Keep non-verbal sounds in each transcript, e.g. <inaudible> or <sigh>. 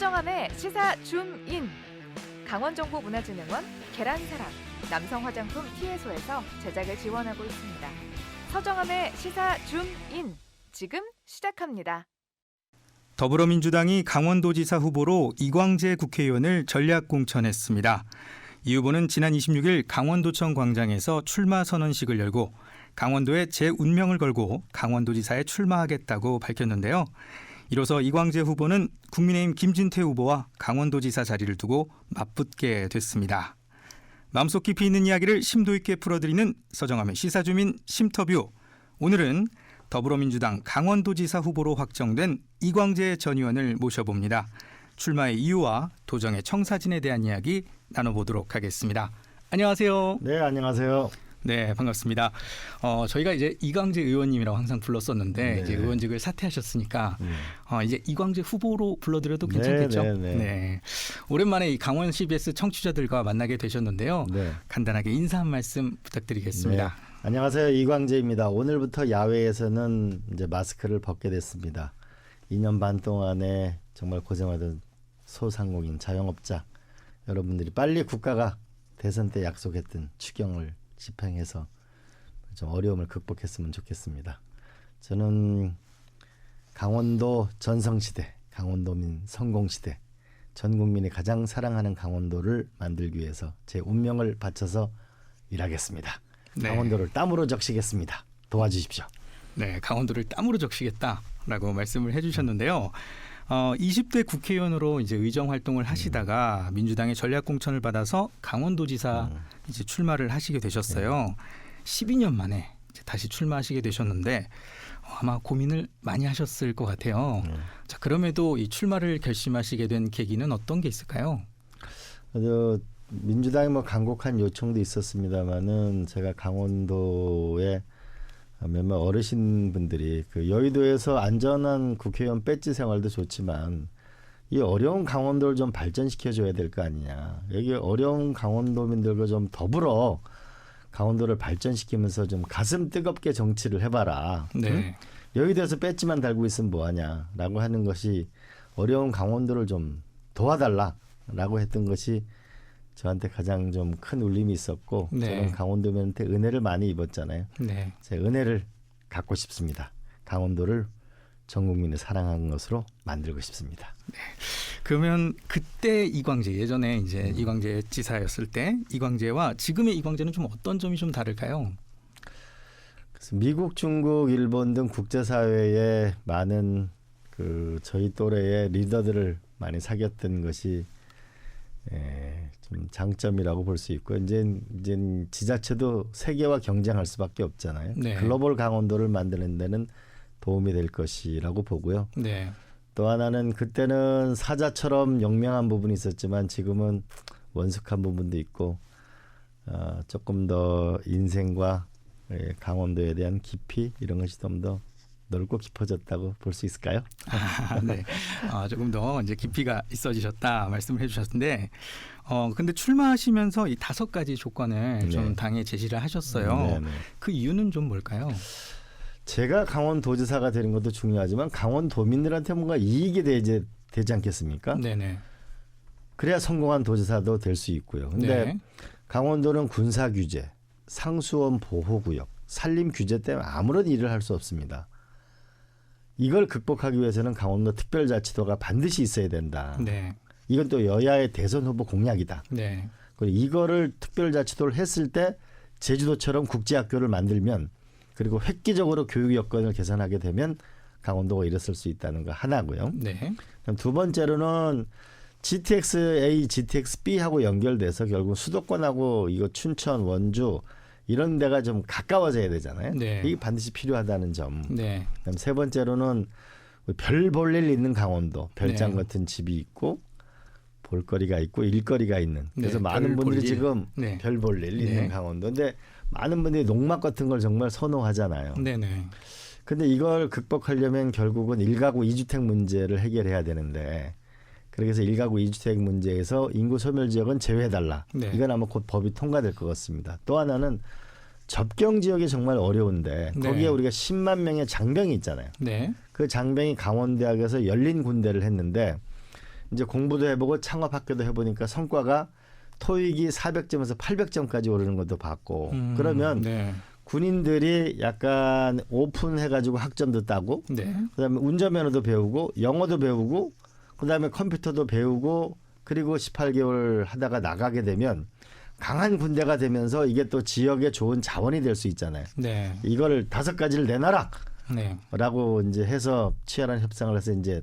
서정함의 시사 줌인 강원정보문화진흥원 계란사랑 남성 화장품 티에소에서 제작을 지원하고 있습니다. 서정함의 시사 줌인 지금 시작합니다. 더불어민주당이 강원도지사 후보로 이광재 국회의원을 전략 공천했습니다. 이 후보는 지난 26일 강원도청 광장에서 출마 선언식을 열고 강원도에 제 운명을 걸고 강원도지사에 출마하겠다고 밝혔는데요. 이로써 이광재 후보는 국민의힘 김진태 후보와 강원도지사 자리를 두고 맞붙게 됐습니다. 마음속 깊이 있는 이야기를 심도 있게 풀어드리는 서정함의 시사주민 심터뷰. 오늘은 더불어민주당 강원도지사 후보로 확정된 이광재 전 의원을 모셔봅니다. 출마의 이유와 도정의 청사진에 대한 이야기 나눠보도록 하겠습니다. 안녕하세요. 네, 안녕하세요. 네, 반갑습니다. 어, 저희가 이제 이광재 의원님이라고 항상 불렀었는데 네. 이제 의원직을 사퇴하셨으니까 네. 어, 이제 이광재 후보로 불러드려도 네, 괜찮겠죠? 네, 네. 오랜만에 이 강원 CBS 청취자들과 만나게 되셨는데요. 네. 간단하게 인사 한 말씀 부탁드리겠습니다. 안녕하세요. 이광재입니다. 오늘부터 야외에서는 이제 마스크를 벗게 됐습니다. 2년 반 동안에 정말 고생하던 소상공인 자영업자 여러분들이 빨리 국가가 대선 때 약속했던 추경을 집행해서 좀 어려움을 극복했으면 좋겠습니다. 저는 강원도 전성시대, 강원도민 성공시대, 전 국민이 가장 사랑하는 강원도를 만들기 위해서 제 운명을 바쳐서 일하겠습니다. 네. 강원도를 땀으로 적시겠습니다. 도와주십시오. 네, 강원도를 땀으로 적시겠다라고 말씀을 해주셨는데요. 어, 20대 국회의원으로 이제 의정 활동을 하시다가 민주당의 전략 공천을 받아서 강원도지사 음. 이제 출마를 하시게 되셨어요. 12년 만에 이제 다시 출마하시게 되셨는데 어, 아마 고민을 많이 하셨을 것 같아요. 네. 자, 그럼에도 이 출마를 결심하시게 된 계기는 어떤 게 있을까요? 저 민주당의 뭐 간곡한 요청도 있었습니다만은 제가 강원도에 몇몇 어르신 분들이 그 여의도에서 안전한 국회의원 배지 생활도 좋지만 이 어려운 강원도를 좀 발전시켜 줘야 될 거 아니냐. 여기 어려운 강원도민들과 좀 더불어 강원도를 발전시키면서 좀 가슴 뜨겁게 정치를 해봐라. 네. 응? 여의도에서 배지만 달고 있으면 뭐하냐라고 하는 것이 어려운 강원도를 좀 도와달라라고 했던 것이 저한테 가장 좀 큰 울림이 있었고 네. 저는 강원도민한테 은혜를 많이 입었잖아요. 네. 제 은혜를 갖고 싶습니다. 강원도를 전 국민이 사랑하는 것으로 만들고 싶습니다. 그러면 그때 이광재 예전에 이제 음. 이광재 지사였을 때 이광재와 지금의 이광재는 좀 어떤 점이 좀 다를까요? 미국, 중국, 일본 등 국제사회에 많은 그 저희 또래의 리더들을 많이 사귀었던 것이 에, 좀 장점이라고 볼 수 있고 이제 이제 지자체도 세계와 경쟁할 수밖에 없잖아요. 네. 글로벌 강원도를 만드는 데는 도움이 될 것이라고 보고요. 네. 또 하나는 그때는 사자처럼 영명한 부분이 있었지만 지금은 원숙한 부분도 있고 어, 조금 더 인생과 예, 강원도에 대한 깊이 이런 것이 좀 더 넓고 깊어졌다고 볼 수 있을까요? 아, 네. 아, 조금 더 이제 깊이가 있어지셨다 말씀을 해주셨는데, 어 근데 출마하시면서 이 다섯 가지 조건을 좀 네. 당에 제시를 하셨어요. 네, 네. 그 이유는 좀 뭘까요? 제가 강원도지사가 되는 것도 중요하지만 강원도민들한테 뭔가 이익이 되지, 되지 않겠습니까? 네네. 그래야 성공한 도지사도 될 수 있고요. 근데 네. 강원도는 군사 규제, 상수원 보호 구역, 산림 규제 때문에 아무런 일을 할 수 없습니다. 이걸 극복하기 위해서는 강원도 특별자치도가 반드시 있어야 된다. 네. 이건 또 여야의 대선 후보 공약이다. 네. 그리고 이거를 특별자치도를 했을 때 제주도처럼 국제학교를 만들면 그리고 획기적으로 교육 여건을 개선하게 되면 강원도가 일어설 수 있다는 거 하나고요. 네. 두 번째로는 GTX-A, GTX-B하고 연결돼서 결국 수도권하고 이거 춘천, 원주 이런 데가 좀 가까워져야 되잖아요. 네. 이게 반드시 필요하다는 점. 네. 그다음 세 번째로는 별 볼 일 있는 강원도, 별장 네. 같은 집이 있고 볼거리가 있고 일거리가 있는. 그래서 네, 많은 별볼 분들이 일. 지금 네. 별볼일 네. 있는 강원도. 근데 많은 분들이 농막 같은 걸 정말 선호하잖아요. 네네. 근데 이걸 극복하려면 결국은 일가구 이주택 문제를 해결해야 되는데 그래서 일가구 이주택 문제에서 인구 소멸 지역은 제외해달라. 네. 이건 아마 곧 법이 통과될 것 같습니다. 또 하나는 접경 지역이 정말 어려운데 네. 거기에 우리가 10만 명의 장병이 있잖아요. 네. 그 장병이 강원대학에서 열린 군대를 했는데 이제 공부도 해보고 창업 학교도 해보니까 성과가 토익이 400점에서 800점까지 오르는 것도 봤고 음, 그러면 네. 군인들이 약간 오픈해가지고 학점도 따고 네. 그다음에 운전면허도 배우고 영어도 배우고 그다음에 컴퓨터도 배우고 그리고 18개월 하다가 나가게 되면 강한 군대가 되면서 이게 또 지역의 좋은 자원이 될 수 있잖아요. 네. 이거를 다섯 가지를 내놔라. 네. 라고 이제 해서 치열한 협상을 해서 이제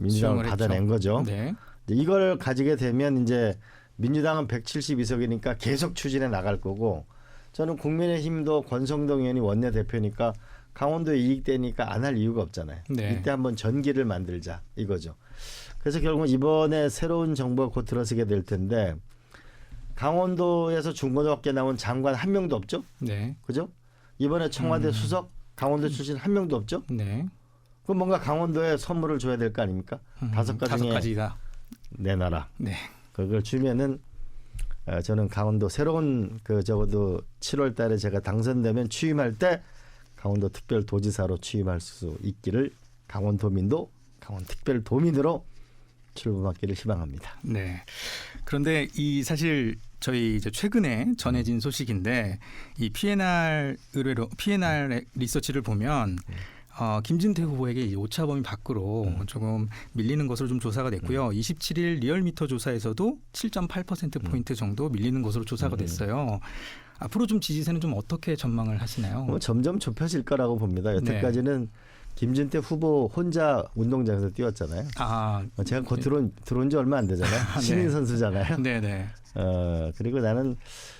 민주당을 받아낸 했죠. 거죠. 네. 이걸 가지게 되면 이제 민주당은 172석이니까 계속 추진해 나갈 거고 저는 국민의힘도 권성동 의원이 원내대표니까 강원도에 이익되니까 안 할 이유가 없잖아요. 네. 이때 한번 전기를 만들자 이거죠. 그래서 결국 이번에 새로운 정부가 곧 들어서게 될 텐데 강원도에서 중고등학교 나온 장관 한 명도 없죠. 네. 그죠? 이번에 청와대 음. 수석 강원도 출신 한 명도 없죠. 네. 그럼 뭔가 강원도에 선물을 줘야 될 거 아닙니까? 음, 다섯 가지 가지다. 내놔라. 네. 그걸 주면은 어, 저는 강원도 새로운 그 적어도 7월 달에 제가 당선되면 취임할 때 강원도 특별 도지사로 취임할 수 있기를 강원도민도 강원 특별 도민으로 출범하기를 희망합니다. 네. 그런데 이 사실 저희 이제 최근에 전해진 소식인데 이 PNR 의뢰로 PNR 리서치를 보면 어, 김진태 후보에게 이 오차 범위 밖으로 조금 밀리는 것으로 좀 조사가 됐고요. 27일 리얼미터 조사에서도 7.8% 포인트 정도 밀리는 것으로 조사가 됐어요. 앞으로 좀 지지세는 좀 어떻게 전망을 하시나요? 뭐 점점 좁혀질 거라고 봅니다. 여태까지는 김진태 후보 혼자 운동장에서 뛰었잖아요. 아, 어, 제가 곧 들어온 들어온 지 얼마 안 되잖아요. <laughs> 네. 신인 선수잖아요. 네, 네. 어, 그리고 나는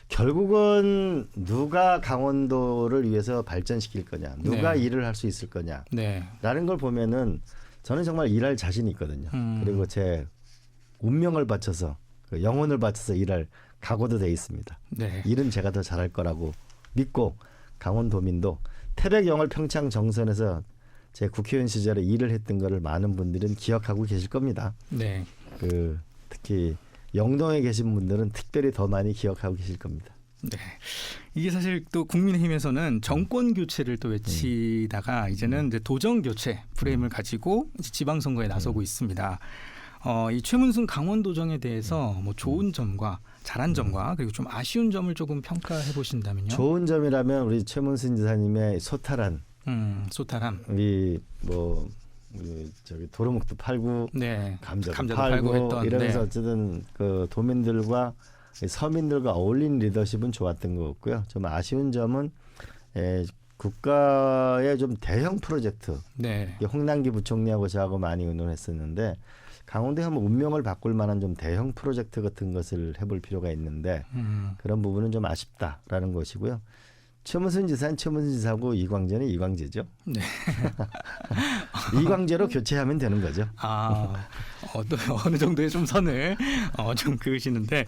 결국은 누가 강원도를 위해서 발전시킬 거냐, 누가 네. 일을 할 수 있을 거냐, 네. 라는 걸 보면은 저는 정말 일할 자신이 있거든요. 음. 그리고 제 운명을 바쳐서 그 영혼을 바쳐서 일할 각오도 돼 있습니다. 네. 일은 제가 더 잘할 거라고 믿고 강원도민도 태백 영월 평창 정선에서 제 국회의원 시절에 일을 했던 거를 많은 분들은 기억하고 계실 겁니다. 네. 그 특히 영동에 계신 분들은 특별히 더 많이 기억하고 계실 겁니다. 네. 이게 사실 또 국민의힘에서는 정권 교체를 또 외치다가 이제는 이제 도정 교체 프레임을 가지고 이제 지방선거에 나서고 있습니다. 어, 이 최문순 강원도정에 대해서 뭐 좋은 점과 잘한 점과 그리고 좀 아쉬운 점을 조금 평가해 보신다면요. 좋은 점이라면 우리 최문순 지사님의 소탈한 음, 소탈함. 우리 뭐 우리 저기 도루묵도 팔고 네. 감자도, 감자도 팔고, 팔고 했던, 이러면서 네. 어쨌든 그 도민들과 이 서민들과 어울린 리더십은 좋았던 것 같고요. 좀 아쉬운 점은 에, 국가의 좀 대형 프로젝트 네. 홍남기 부총리하고 저하고 많이 의논했었는데 강원도에 한번 운명을 바꿀 만한 좀 대형 프로젝트 같은 것을 해볼 필요가 있는데 음, 그런 부분은 좀 아쉽다라는 것이고요. 최문순 지사는 최문순 지사고 이광재는 이광재죠. 네. <laughs> 이광재로 교체하면 되는 거죠. 아, 어, 또 어느 정도의 좀 선을 어, 좀 그으시는데,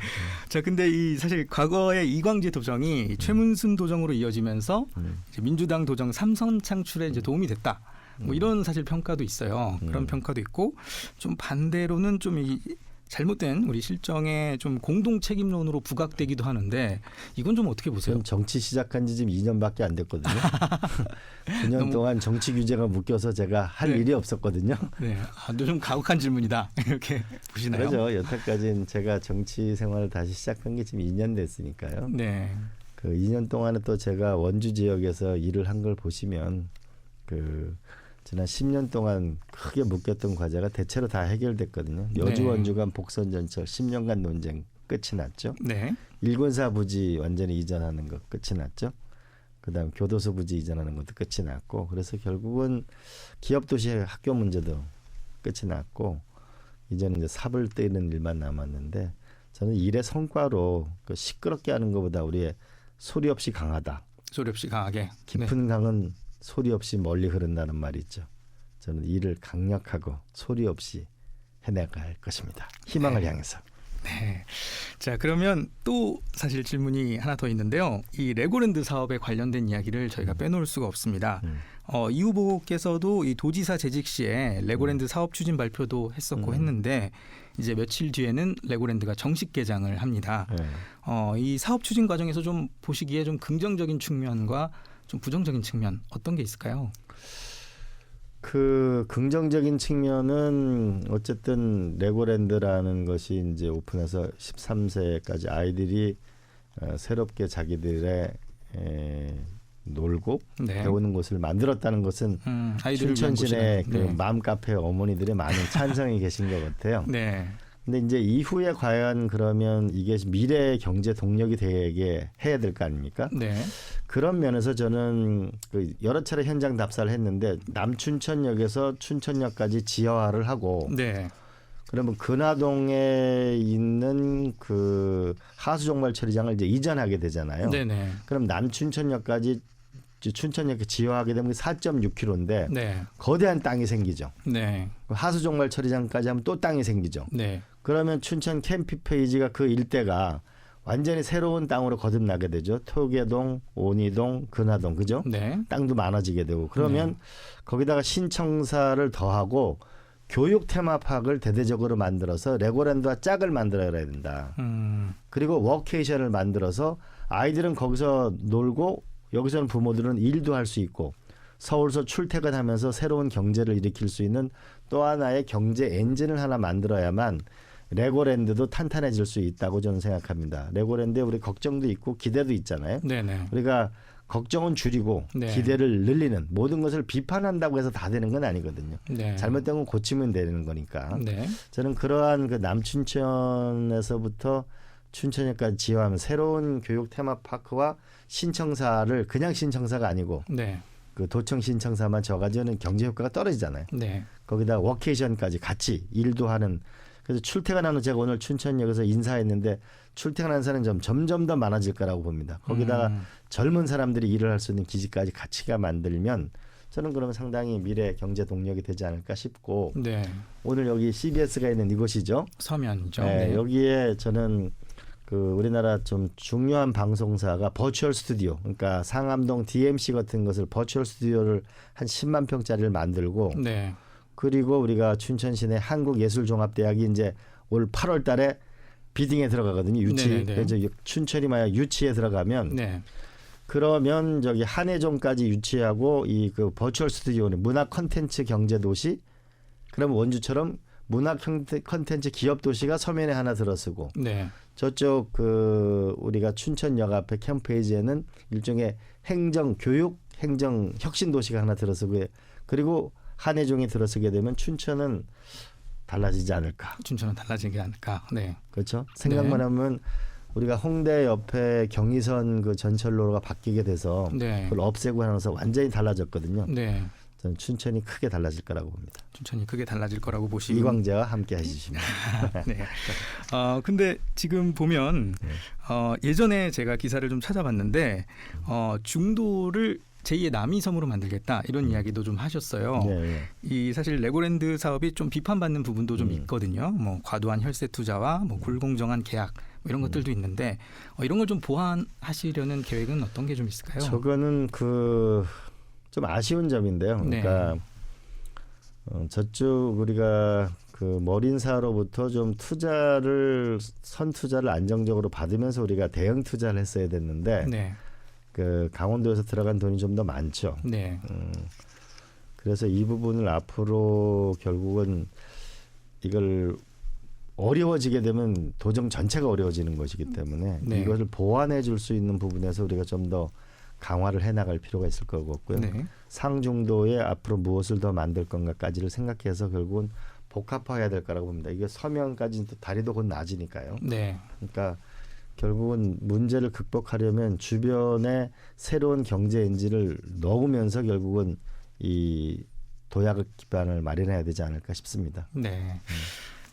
자, 근데 이 사실 과거에 이광재 도정이 최문순 도정으로 이어지면서 음. 민주당 도정 삼선 창출에 이제 도움이 됐다. 뭐 이런 사실 평가도 있어요. 그런 음. 평가도 있고 좀 반대로는 좀 이 잘못된 우리 실정의 좀 공동 책임론으로 부각되기도 하는데 이건 좀 어떻게 보세요? 전 정치 시작한 지 지금 2년밖에 안 됐거든요. <laughs> 9년 너무- 동안 정치 규제가 묶여서 제가 할 네. 일이 없었거든요. <laughs> 네, 아, 좀 가혹한 질문이다 <laughs> 이렇게 보시나요? 그렇죠. 여태까지는 제가 정치 생활을 다시 시작한 게 지금 2년 됐으니까요. 네, 그 2년 동안에 또 제가 원주 지역에서 일을 한 걸 보시면 그 지난 10년 동안 크게 묶였던 과제가 대체로 다 해결됐거든요. 여주 네. 원주 간 복선 전철 10년간 논쟁 끝이 났죠. 네, 일군사 부지 완전히 이전하는 것 끝이 났죠. 그다음 교도소 부지 이전하는 것도 끝이 났고 그래서 결국은 기업 도시 학교 문제도 끝이 났고 이제는 이제 삽을 떼는 일만 남았는데 저는 일의 성과로 그 시끄럽게 하는 것보다 우리의 소리 없이 강하다. 소리 없이 강하게. 네. 깊은 강은 소리 없이 멀리 흐른다는 말이 있죠. 저는 일을 강력하고 소리 없이 해내갈 것입니다. 희망을 네. 향해서. 네. 자, 그러면 또 사실 질문이 하나 더 있는데요. 이 레고랜드 사업에 관련된 이야기를 저희가 빼놓을 수가 없습니다. 음. 어, 이 후보께서도 이 도지사 재직 시에 레고랜드 사업 추진 발표도 했었고 음. 했는데 이제 며칠 뒤에는 레고랜드가 정식 개장을 합니다. 네. 어, 이 사업 추진 과정에서 좀 보시기에 좀 긍정적인 측면과 좀 부정적인 측면 어떤 게 있을까요? 그 긍정적인 측면은 어쨌든 레고랜드라는 것이 이제 오픈해서 13세까지 아이들이 어, 새롭게 자기들의 에, 놀고 네. 배우는 곳을 만들었다는 것은 음, 춘천시내 그. 네. 맘 카페 어머니들의 많은 찬성이 계신 것 같아요. 네. 근데 이제 이후에 과연 그러면 이게 미래의 경제 동력이 되게 해야 될 거 아닙니까? 네. 그런 면에서 저는 그 여러 차례 현장 답사를 했는데 남춘천역에서 춘천역까지 지하화를 하고 네. 그러면 근화동에 있는 그 하수종말 처리장을 이제 이전하게 되잖아요. 네, 네. 그럼 남춘천역까지 춘천역에 지하화하게 되면 4.6km인데 네. 거대한 땅이 생기죠. 네. 하수종말 처리장까지 하면 또 땅이 생기죠. 네. 그러면 춘천 캠피 페이지가 그 일대가 완전히 새로운 땅으로 거듭나게 되죠. 토계동, 온이동, 근하동, 그죠? 네. 땅도 많아지게 되고 그러면 거기다가 신청사를 더하고 교육 테마파크를 대대적으로 만들어서 레고랜드와 짝을 만들어야 된다. 음. 그리고 워케이션을 만들어서 아이들은 거기서 놀고 여기서는 부모들은 일도 할 수 있고 서울서 출퇴근하면서 새로운 경제를 일으킬 수 있는 또 하나의 경제 엔진을 하나 만들어야만 레고랜드도 탄탄해질 수 있다고 저는 생각합니다. 레고랜드에 우리 걱정도 있고 기대도 있잖아요. 네, 네. 우리가 걱정은 줄이고 네. 기대를 늘리는 모든 것을 비판한다고 해서 다 되는 건 아니거든요. 네. 잘못된 건 고치면 되는 거니까. 네. 저는 그러한 그 남춘천에서부터 춘천역까지 지어하면 새로운 교육 테마파크와 신청사를 그냥 신청사가 아니고 네. 그 도청 신청사만 져가지고는 경제 효과가 떨어지잖아요. 네. 거기다 워케이션까지 같이 일도 하는 그래서 출퇴근하는 제가 오늘 춘천역에서 인사했는데 출퇴근하는 사람이 좀 점점 더 많아질 거라고 봅니다. 거기다가 음. 젊은 사람들이 일을 할 수 있는 기지까지 같이가 만들면 저는 그러면 상당히 미래 경제 동력이 되지 않을까 싶고 네. 오늘 여기 CBS가 있는 이곳이죠. 서면이죠. 네, 네. 여기에 저는 그 우리나라 좀 중요한 방송사가 버추얼 스튜디오, 그러니까 상암동 DMC 같은 것을 버추얼 스튜디오를 한 10만 평짜리를 만들고 네. 그리고 우리가 춘천시내 한국예술종합대학이 이제 올 8월 달에 비딩에 들어가거든요. 유치. 네네네. 그래서 춘천이 만약 유치에 들어가면 네. 그러면 저기 한해종까지 유치하고 이 그 버추얼 스튜디오는 문화 컨텐츠 경제 도시 그러면 원주처럼 문화 컨텐- 컨텐츠 기업 도시가 서면에 하나 들어서고 네. 저쪽 그 우리가 춘천역 앞에 캠페이지에는 일종의 행정 교육 행정 혁신 도시가 하나 들어서고 그리고 한해종이 들어서게 되면 춘천은 달라지지 않을까 춘천은 달라지지 않을까. 네. 그렇죠 생각만 네. 하면 우리가 홍대 옆에 경의선 그 전철로가 바뀌게 돼서 네. 그걸 없애고 하면서 완전히 달라졌거든요. 네. 저는 춘천이 크게 달라질 거라고 봅니다. 춘천이 크게 달라질 거라고 보시고 이광재와 함께 해주시면. <laughs> 네. 어 근데 지금 보면 네. 어 예전에 제가 기사를 좀 찾아봤는데 어 중도를 제2의 남이섬으로 만들겠다 이런 이야기도 좀 하셨어요. 네, 네. 이 사실 레고랜드 사업이 좀 비판받는 부분도 좀 음. 있거든요. 뭐 과도한 혈세 투자와 뭐 불공정한 계약 뭐 이런 것들도 있는데 어, 이런 걸 좀 보완하시려는 계획은 어떤 게 좀 있을까요? 저거는 그 좀 아쉬운 점인데요. 네. 그러니까 어, 저쪽 우리가 그 머린사로부터 좀 투자를 선 투자를 안정적으로 받으면서 우리가 대형 투자를 했어야 됐는데 네, 그 강원도에서 들어간 돈이 좀 더 많죠. 네, 음, 그래서 이 부분을 앞으로 결국은 이걸 어려워지게 되면 도정 전체가 어려워지는 것이기 때문에 네. 이것을 보완해 줄 수 있는 부분에서 우리가 좀 더 강화를 해 나갈 필요가 있을 것 같고요. 네, 상중도에 앞으로 무엇을 더 만들 건가까지를 생각해서 결국은 복합화해야 될 거라고 봅니다. 이게 서면까지 또 다리도 곧 낮으니까요. 네, 그러니까 결국은 문제를 극복하려면 주변에 새로운 경제 엔진을 넣으면서 결국은 이 도약 기반을 마련해야 되지 않을까 싶습니다. 네.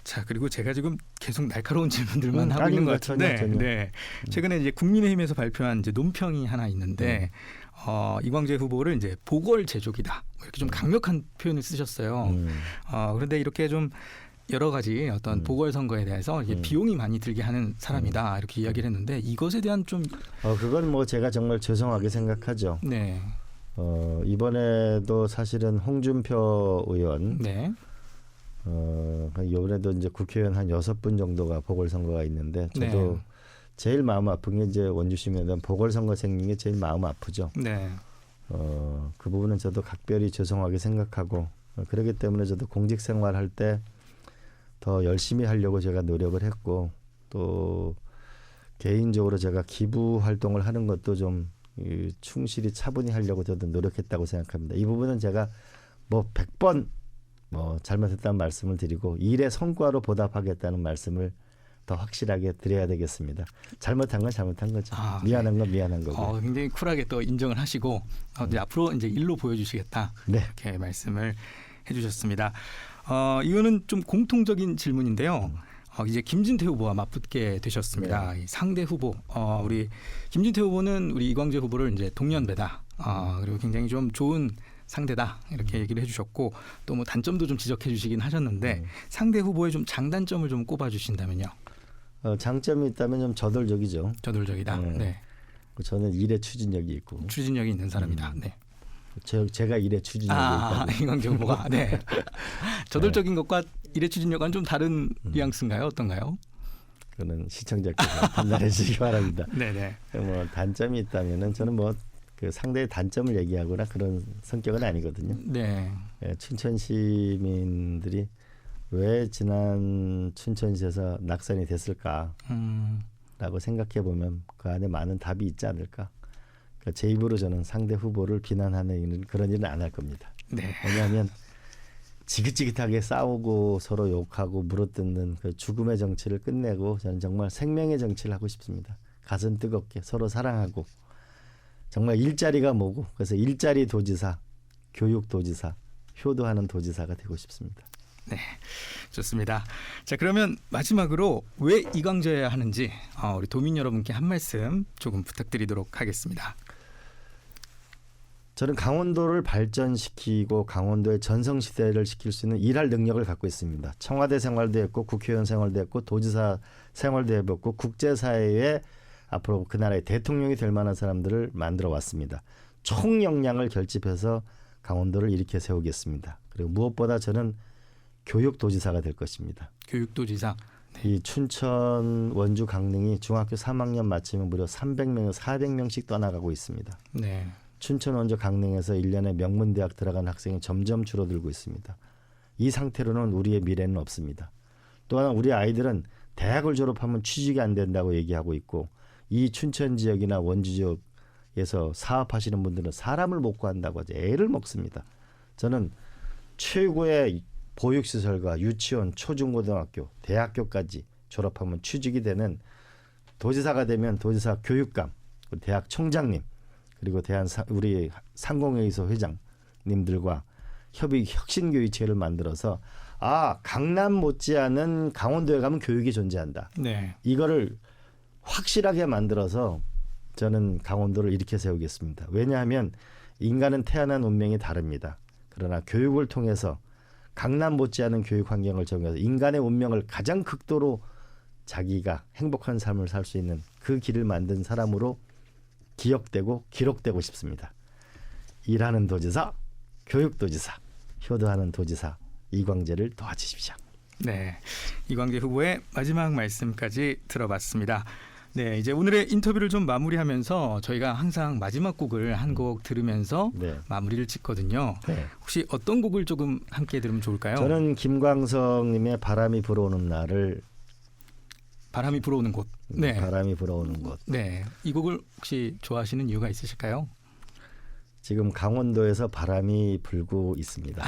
자 그리고 제가 지금 계속 날카로운 질문들만 음, 하고 있는 것. 같은데, 전혀, 전혀. 네. 최근에 이제 국민의힘에서 발표한 이제 논평이 하나 있는데 음. 어, 이광재 후보를 이제 보궐 제조기다 뭐 이렇게 좀 강력한 표현을 쓰셨어요. 음. 어, 그런데 이렇게 좀 여러 가지 어떤 음. 보궐선거에 대해서 음. 비용이 많이 들게 하는 사람이다 이렇게 이야기를 했는데 이것에 대한 좀 어, 그건 뭐 제가 정말 죄송하게 생각하죠. 네, 어, 이번에도 사실은 홍준표 의원, 네, 어, 이번에도 이제 국회의원 한 여섯 분 정도가 보궐선거가 있는데 저도 네. 제일 마음 아픈 게 이제 원주시민들 보궐선거 생긴 게 제일 마음 아프죠. 네, 어, 그 부분은 저도 각별히 죄송하게 생각하고 어, 그렇기 때문에 저도 공직 생활할 때 더 열심히 하려고 제가 노력을 했고 또 개인적으로 제가 기부 활동을 하는 것도 좀 이, 충실히 차분히 하려고 저도 노력했다고 생각합니다. 이 부분은 제가 뭐 100번 뭐 잘못했다는 말씀을 드리고 일의 성과로 보답하겠다는 말씀을 더 확실하게 드려야 되겠습니다. 잘못한 건 잘못한 거죠. 아, 미안한 건 미안한 거고. 어, 굉장히 쿨하게 또 인정을 하시고 어, 이제 앞으로 이제 일로 보여주시겠다 네. 이렇게 말씀을 해주셨습니다. 어, 이거는 좀 공통적인 질문인데요. 어, 이제 김진태 후보와 맞붙게 되셨습니다. 이 상대 후보, 어, 우리 김진태 후보는 우리 이광재 후보를 이제 동년배다. 어, 그리고 굉장히 좀 좋은 상대다 이렇게 얘기를 해주셨고 또 뭐 단점도 좀 지적해주시긴 하셨는데 음. 상대 후보의 좀 장단점을 좀 꼽아주신다면요. 어, 장점이 있다면 좀 저돌적이죠. 저돌적이다. 네. 네. 저는 일에 추진력이 있고 추진력이 있는 사람이다. 음. 네. 제, 제가 일에 추진력이 아, 있다. 이광재 후보가 네. <laughs> 저돌적인 것과 일의 추진력과는 좀 다른 음. 뉘앙스인가요? 어떤가요? 그는 시청자께서 판단해 주시기 바랍니다. <laughs> 네네. 뭐 단점이 있다면은 저는 뭐 그 상대의 단점을 얘기하거나 그런 성격은 아니거든요. 네. 예, 춘천 시민들이 왜 지난 춘천시에서 낙선이 됐을까라고 음, 생각해 보면 그 안에 많은 답이 있지 않을까. 그러니까 제 입으로 저는 상대 후보를 비난하는 그런 일은 안 할 겁니다. 네. 왜냐하면 지긋지긋하게 싸우고 서로 욕하고 물어뜯는 그 죽음의 정치를 끝내고 저는 정말 생명의 정치를 하고 싶습니다. 가슴 뜨겁게 서로 사랑하고 정말 일자리가 뭐고 그래서 일자리 도지사, 교육 도지사, 효도하는 도지사가 되고 싶습니다. 좋습니다. 자 그러면 마지막으로 왜 이광재야 하는지 어, 우리 도민 여러분께 한 말씀 조금 부탁드리도록 하겠습니다. 저는 강원도를 발전시키고 강원도의 전성시대를 시킬 수 있는 일할 능력을 갖고 있습니다. 청와대 생활도 했고 국회의원 생활도 했고 도지사 생활도 해봤고 국제사회에 앞으로 그 나라의 대통령이 될 만한 사람들을 만들어 왔습니다. 총 역량을 결집해서 강원도를 일으켜 세우겠습니다. 그리고 무엇보다 저는 교육도지사가 될 것입니다. 교육도지사. 이 춘천 원주 강릉이 중학교 3학년 마치면 무려 300명, 400명씩 떠나가고 있습니다. 네. 춘천 원주 강릉에서 1년에 명문대학 들어간 학생이 점점 줄어들고 있습니다. 이 상태로는 우리의 미래는 없습니다. 또한 우리 아이들은 대학을 졸업하면 취직이 안 된다고 얘기하고 있고 이 춘천 지역이나 원주 지역에서 사업하시는 분들은 사람을 못 구한다고 하죠. 애를 먹습니다. 저는 최고의 보육시설과 유치원, 초중고등학교, 대학교까지 졸업하면 취직이 되는 도지사가 되면 도지사 교육감, 대학 총장님, 그리고 대한 사, 우리 상공회의소 회장님들과 협의 혁신교육체를 만들어서 아 강남 못지않은 강원도에 가면 교육이 존재한다. 네. 이거를 확실하게 만들어서 저는 강원도를 이렇게 세우겠습니다. 왜냐하면 인간은 태어난 운명이 다릅니다. 그러나 교육을 통해서 강남 못지않은 교육 환경을 적용해서 인간의 운명을 가장 극도로 자기가 행복한 삶을 살 수 있는 그 길을 만든 사람으로 기억되고 기록되고 싶습니다. 일하는 도지사, 교육도지사, 효도하는 도지사 이광재를 도와주십시오. 네. 이광재 후보의 마지막 말씀까지 들어봤습니다. 네, 이제 오늘의 인터뷰를 좀 마무리하면서 저희가 항상 마지막 곡을 한 곡 들으면서 네. 마무리를 짓거든요. 네. 혹시 어떤 곡을 조금 함께 들으면 좋을까요? 저는 김광석님의 바람이 불어오는 날을 바람이 불어오는 곳. 네. 바람이 불어오는 곳. 네. 이 곡을 혹시 좋아하시는 이유가 있으실까요? 지금 강원도에서 바람이 불고 있습니다.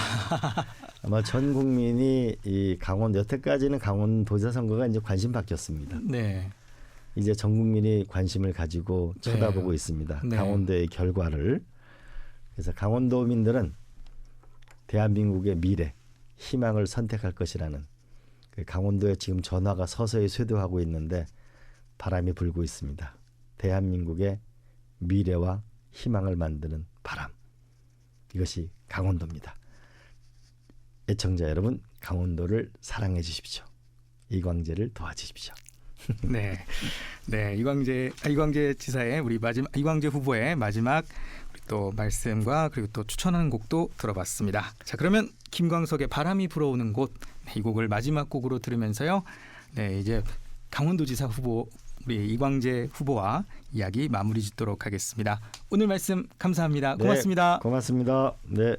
아마 전 국민이 이 강원 여태까지는 강원도지사 선거가 이제 관심 바뀌었습니다. 네. 이제 전 국민이 관심을 가지고 네. 쳐다보고 있습니다. 네. 강원도의 결과를. 그래서 강원도민들은 대한민국의 미래, 희망을 선택할 것이라는 그 강원도에 지금 전화가 서서히 쇄도하고 있는데 바람이 불고 있습니다. 대한민국의 미래와 희망을 만드는 바람. 이것이 강원도입니다. 애청자 여러분, 강원도를 사랑해 주십시오. 이광재를 도와주십시오. <laughs> 네. 네, 이광재 아, 이광재 지사의 우리 마지막 이광재 후보의 마지막 또 말씀과 그리고 또 추천하는 곡도 들어봤습니다. 자, 그러면 김광석의 바람이 불어오는 곳 이 곡을 마지막 곡으로 들으면서요. 네, 이제 강원도지사 후보 우리 이광재 후보와 이야기 마무리 짓도록 하겠습니다. 오늘 말씀 감사합니다. 네, 고맙습니다. 고맙습니다. 네.